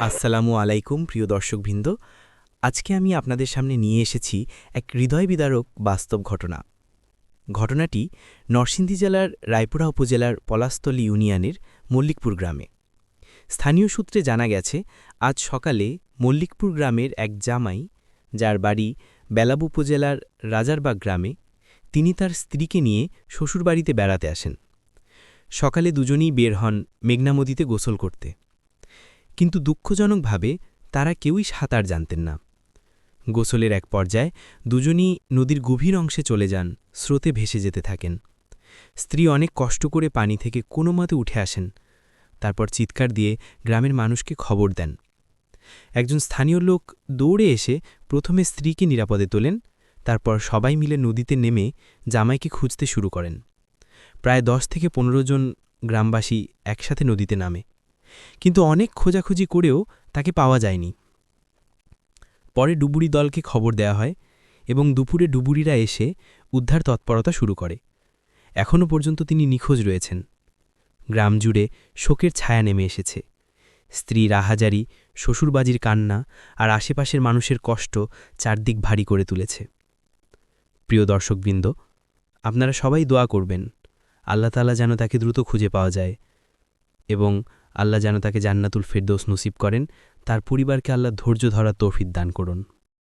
আসসালামু আলাইকুম, প্রিয় দর্শকবৃন্দ। আজকে আমি আপনাদের সামনে নিয়ে এসেছি এক হৃদয় বিদারক বাস্তব ঘটনা। ঘটনাটি নরসিংদী জেলার রায়পুরা উপজেলার পলাশতলী ইউনিয়নের মল্লিকপুর গ্রামে। স্থানীয় সূত্রে জানা গেছে, আজ সকালে মল্লিকপুর গ্রামের এক জামাই, যার বাড়ি বেলাব উপজেলার রাজারবাগ গ্রামে, তিনি তার স্ত্রীকে নিয়ে শ্বশুরবাড়িতে বেড়াতে আসেন। সকালে দুজনেই বের হন মেঘনা নদীতে গোসল করতে। কিন্তু দুঃখজনকভাবে তারা কেউই সাঁতার জানতেন না। গোসলের এক পর্যায়ে দুজনই নদীর গভীর অংশে চলে যান, স্রোতে ভেসে যেতে থাকেন। স্ত্রী অনেক কষ্ট করে পানি থেকে কোনো মতে উঠে আসেন। তারপর চিৎকার দিয়ে গ্রামের মানুষকে খবর দেন। একজন স্থানীয় লোক দৌড়ে এসে প্রথমে স্ত্রীকে নিরাপদে তোলেন, তারপর সবাই মিলে নদীতে নেমে জামাইকে খুঁজতে শুরু করেন। প্রায় দশ থেকে পনেরো জন গ্রামবাসী একসাথে নদীতে নামে। কিন্তু অনেক খোঁজাখুঁজি করেও তাকে পাওয়া যায়নি। পরে ডুবুরি দলকে খবর দেওয়া হয় এবং দুপুরে ডুবুরিরা এসে উদ্ধার তৎপরতা শুরু করে। এখনও পর্যন্ত তিনি নিখোঁজ রয়েছেন। গ্রাম জুড়ে শোকের ছায়া নেমে এসেছে। স্ত্রী রাহাজারি শ্বশুরবাজির কান্না আর আশেপাশের মানুষের কষ্ট চারদিক ভারী করে তুলেছে। প্রিয় দর্শকবৃন্দ, আপনারা সবাই দোয়া করবেন। আল্লাহ তালা যেন তাকে দ্রুত খুঁজে পাওয়া যায় এবং আল্লাহ যেন তাকে জান্নাতুল ফেরদৌস নসিব করেন। তার পরিবারকে আল্লাহ ধৈর্য ধরা তৌফিক দান করুন।